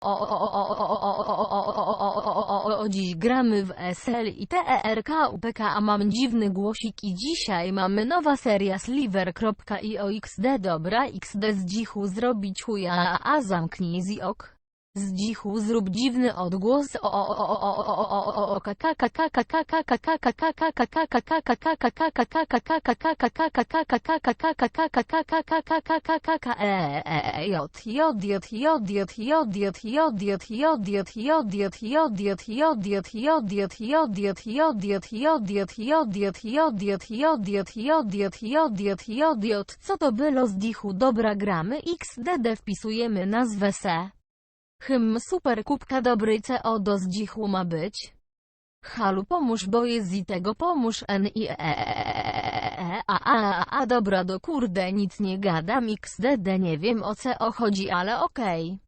O, dziś gramy w SL i TERK UPK, a mam dziwny głosik i dzisiaj mamy nowa seria sliver.io xd dobra xd z dzichu zrobić chuja, a zamknij ziok. Z dzichu zrób dziwny odgłos o o o o o o o o o e e j co to było z dichu dobra gramy xdd wpisujemy nazwę se Hym super kubka dobry CO do zdzichu ma być. Halu pomóż bo jest i tego pomóż n i e a a a a dobra do kurde nic nie gadam xdd nie wiem o co chodzi ale okej.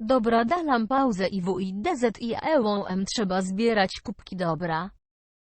Dobra dalam pauzę i w i dz i ełą m trzeba zbierać kubki dobra.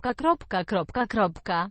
kropka, kropka. Kropka, kropka,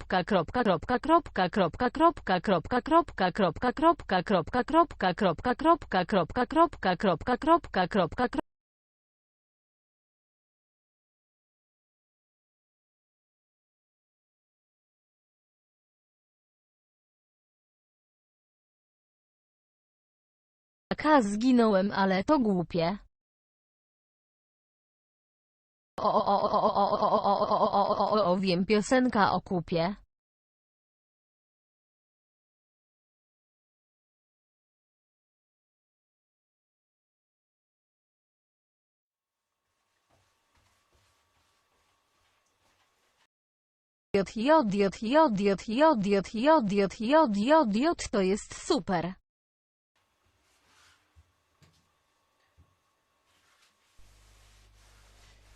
K zginąłem, ale to głupie. O, o, o, o, o, o, o, o, o, o, o, piosenka o kupie. J, J, J, J, J, J, J, J, J, J, J, J, to jest super.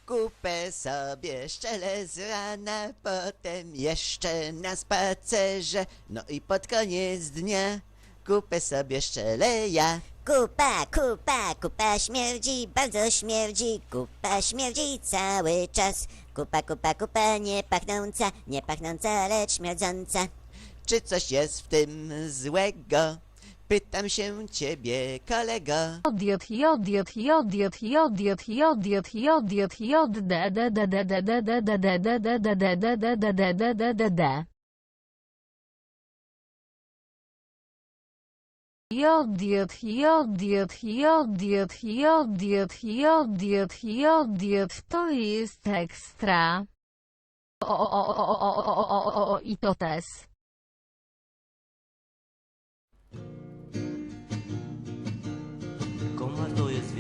Kupę sobie szczelę z rana, potem jeszcze na spacerze, no i pod koniec dnia kupę sobie szczelę ja. Kupa, kupa, kupa śmierdzi, bardzo śmierdzi, kupa śmierdzi cały czas. Kupa, kupa, kupa, nie pachnąca, nie pachnąca, lecz śmierdząca. Czy coś jest w tym złego? Pytam się ciebie, kolego. J, J, J, J, J, J, J,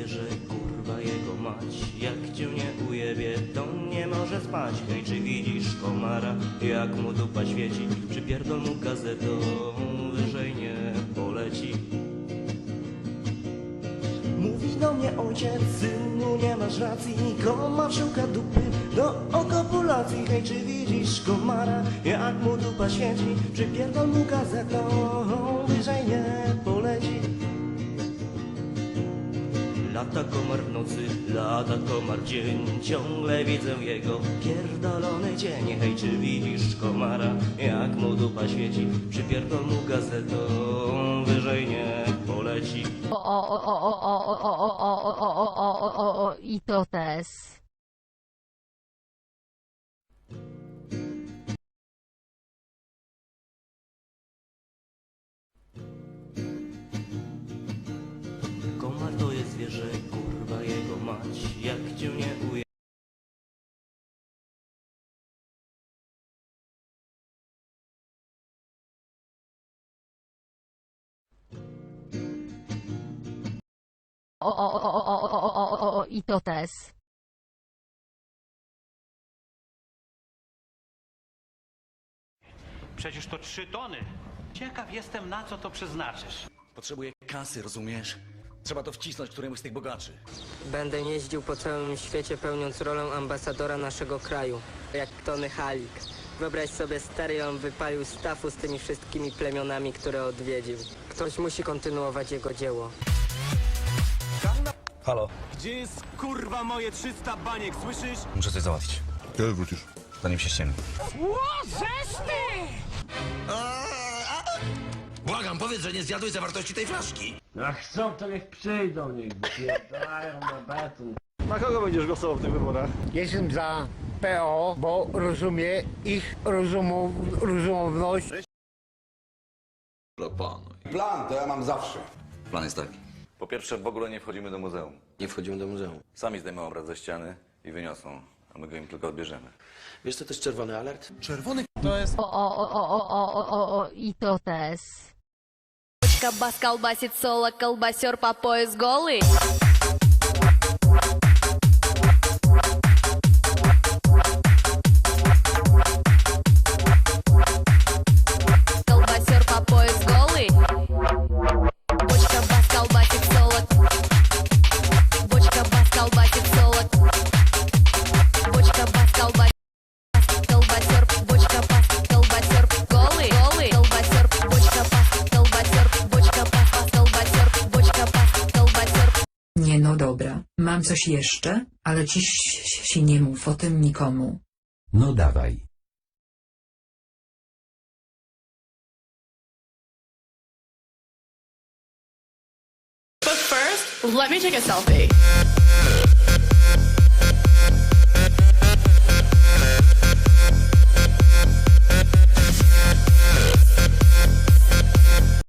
że kurwa jego mać Jak cię nie ujebie, to nie może spać. Hej, czy widzisz komara, jak mu dupa świeci? Czy pierdol mu gazetą, wyżej nie poleci. Mówi do mnie ojciec, synu nie masz racji. Komar szuka dupy do okopulacji Hej, czy widzisz komara, jak mu dupa świeci? Czy pierdol mu gazetą, wyżej nie poleci. Lata komar w nocy, lata komar dzień Ciągle widzę jego pierdolony cień Hej, czy widzisz komara, jak mu dupa świeci Przypierdol mu gazetą, wyżej nie poleci o, o, o, o, o, o, o, o, o, o, o, o, o, o, i to też. Zwierzę, kurwa jego mać Jak cię nie uje O, o, o, o, o, o, o, o, o, i to też. Przecież to trzy tony. Ciekaw jestem, na co to przeznaczysz. Potrzebuję kasy, rozumiesz? Trzeba to wcisnąć któremuś z tych bogaczy. Będę jeździł po całym świecie pełniąc rolę ambasadora naszego kraju, jak Tony Halik. Wyobraź sobie, stary on wypalił stafu z tymi wszystkimi plemionami, które odwiedził. Ktoś musi kontynuować jego dzieło. Halo, Gdzie jest kurwa moje 300 baniek, słyszysz? muszę coś załatwić. Kiedy wrócisz? Zanim się ściemni. Błagam, powiedz, że nie zjadłeś zawartości tej flaszki. A chcą, to niech przyjdą, niech wypierdalają na beton. Na kogo będziesz głosował w tych wyborach? Jestem za PO, bo rozumie ich rozumu, rozumowność. Plan to ja mam zawsze. Plan jest taki. Po pierwsze, w ogóle nie wchodzimy do muzeum. Nie wchodzimy do muzeum. Sami zdejmą obraz ze ściany i wyniosą, a my go im tylko odbierzemy. Wiesz, co to jest czerwony alert? Czerwony O, o, o, o, o, o, o, o, i to też. Бас колбасит соло, колбасер по пояс голый. Coś jeszcze, ale ciś się nie mów o tym nikomu. No dawaj. But first, let me take a selfie.